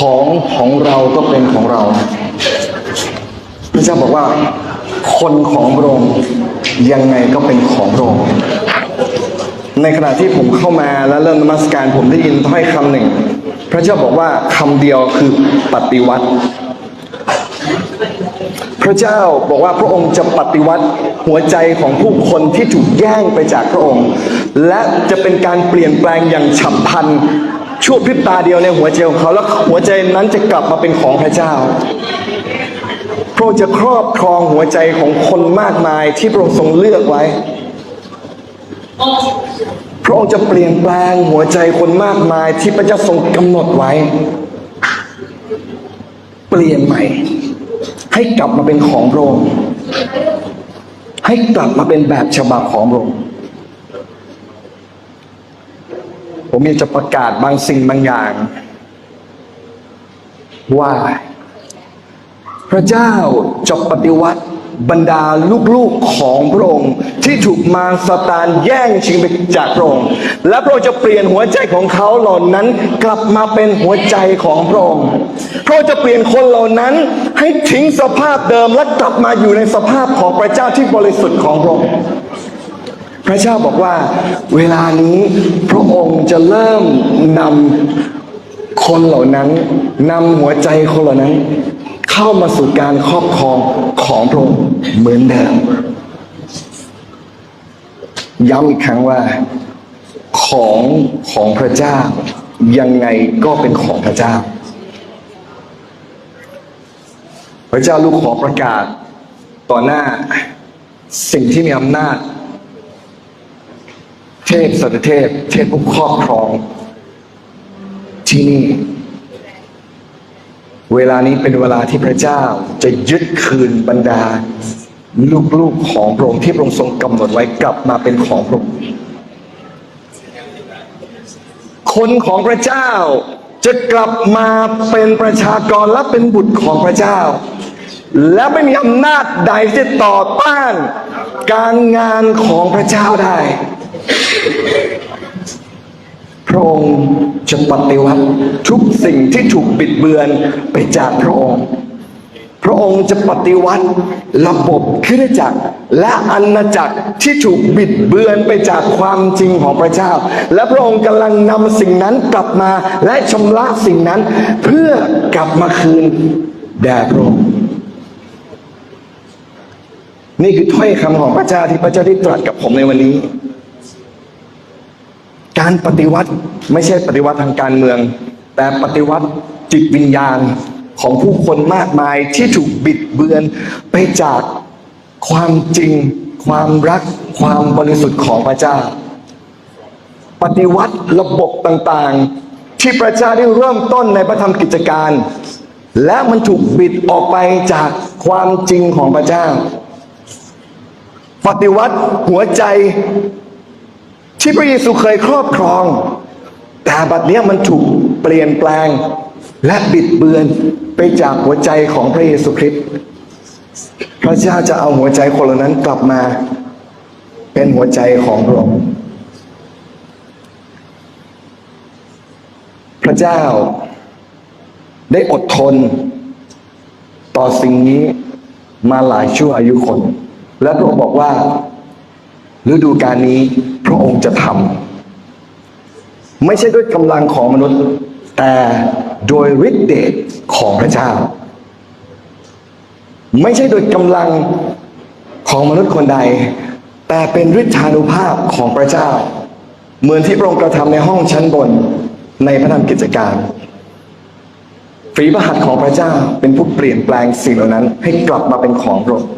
ของของเราก็เป็นของเรา พระเจ้าบอกว่า คนของพระองค์ยังไงก็เป็นของพระองค์ในขณะที่ผมเข้ามาแล้วเริ่มนมัสการผมได้ยินถ้อยคำหนึ่ง พระเจ้าบอกว่าคำเดียวคือปฏิวัติ พระเจ้าบอกว่าพระองค์จะปฏิวัติหัวใจของผู้คนที่ถูกแย่งไปจากพระองค์ และจะเป็นการเปลี่ยนแปลงอย่างฉับพลัน ชั่วพริบตาเดียวในหัวใจของเขา แล้วหัวใจนั้นจะกลับมาเป็นของพระเจ้า พระองค์จะครอบครองหัวใจของคนมากมายที่พระองค์ทรงเลือกไว้ พระองค์จะเปลี่ยนแปลงหัวใจคนมากมายที่พระเจ้าทรงกำหนดไว้ เปลี่ยนใหม่ ให้กลับมาเป็นของพระองค์ให้กลับมาเป็นแบบฉบับของพระองค์ ผมอยากจะประกาศบางสิ่งบางอย่าง ว่า พระเจ้าจะปฏิวัติบรรดาลูกๆของพระองค์ที่ถูกมารซาตานแย่งชิงไปจากพระองค์และพระองค์จะเปลี่ยนหัวใจของเขาเหล่านั้นกลับมาเป็นหัวใจของพระองค์พระองค์จะเปลี่ยนคนเหล่านั้นให้ทิ้งสภาพเดิมและกลับมาอยู่ในสภาพของพระเจ้าที่บริสุทธิ์ของพระองค์ ระเจ้าบอกว่า เวลานี้พระองค์จะเริ่มนำคนเหล่านั้นนำหัวใจคนเหล่านั้น เข้ามาสู่การครอบครองของพระองค์เหมือนเดิมย้ำอีกครั้งว่าของของพระเจ้า ยังไงก็เป็นของพระเจ้า พระเจ้าลูกขอประกาศต่อหน้าสิ่งที่มีอำนาจ เทพสัตเทพ เทพผู้ครอบครอง ที่นี่ เวลานี้เป็นเวลาที่พระเจ้าจะยึดคืนบรรดา ลูกๆของพระองค์ที่พระองค์ทรงกำหนดไว้กลับมาเป็นของพระองค์คนของพระเจ้าจะกลับมาเป็นประชากรและเป็นบุตรของพระเจ้า และไม่มีอำนาจใดที่ต่อต้านการงานของพระเจ้าได้ พระองค์จะปฏิวัติทุกสิ่งที่ถูกบิดเบือนไปจากพระองค์พระองค์จะปฏิวัติระบบขึ้นจักร และอาณาจักรที่ถูกบิดเบือนไปจากความจริงของพระเจ้า และพระองค์กำลังนำสิ่งนั้นกลับมาและชำระสิ่งนั้น เพื่อกลับมาคืนแด่พระองค์นี่คือถ้อยคำของพระเจ้าที่พระเจ้าได้ตรัสกับผมในวันนี้ การปฏิวัติไม่ใช่ปฏิวัติทางการเมือง แต่ปฏิวัติจิตวิญญาณของผู้คนมากมายที่ถูกบิดเบือนไปจากความจริง ความรัก ความบริสุทธิ์ของพระเจ้า ปฏิวัติระบบต่างๆ ที่พระเจ้าได้เริ่มต้นในพระธรรมกิจการ และมันถูกบิดออกไปจากความจริงของพระเจ้า ปฏิวัติหัวใจ ที่พระเยซูเคยครอบครอง แต่บัดเนี้ยมันถูกเปลี่ยนแปลง และบิดเบือนไปจากหัวใจของพระเยซูคริสต์พระเจ้าจะเอาหัวใจคนเหล่านั้นกลับมา เป็นหัวใจของพระองค์พระเจ้าได้อดทน ต่อสิ่งนี้มาหลายชั่วอายุคน และพระองค์บอกว่าฤดูการนี้ ระองค์จะทำไม่ใช่ด้วยกำลังของมนุษย์ แต่โดยฤทธิเดชของพระเจ้า ไม่ใช่โดยกำลังของมนุษย์คนใด แต่เป็นฤทธานุภาพของพระเจ้า เหมือนที่พระองค์กระทำในห้องชั้นบนในพระธรรมกิจการฝีพระหัตถ์ของพระเจ้าเป็นผู้เปลี่ยนแปลงสิ่งเหล่านั้นให้กลับมาเป็นของพระองค์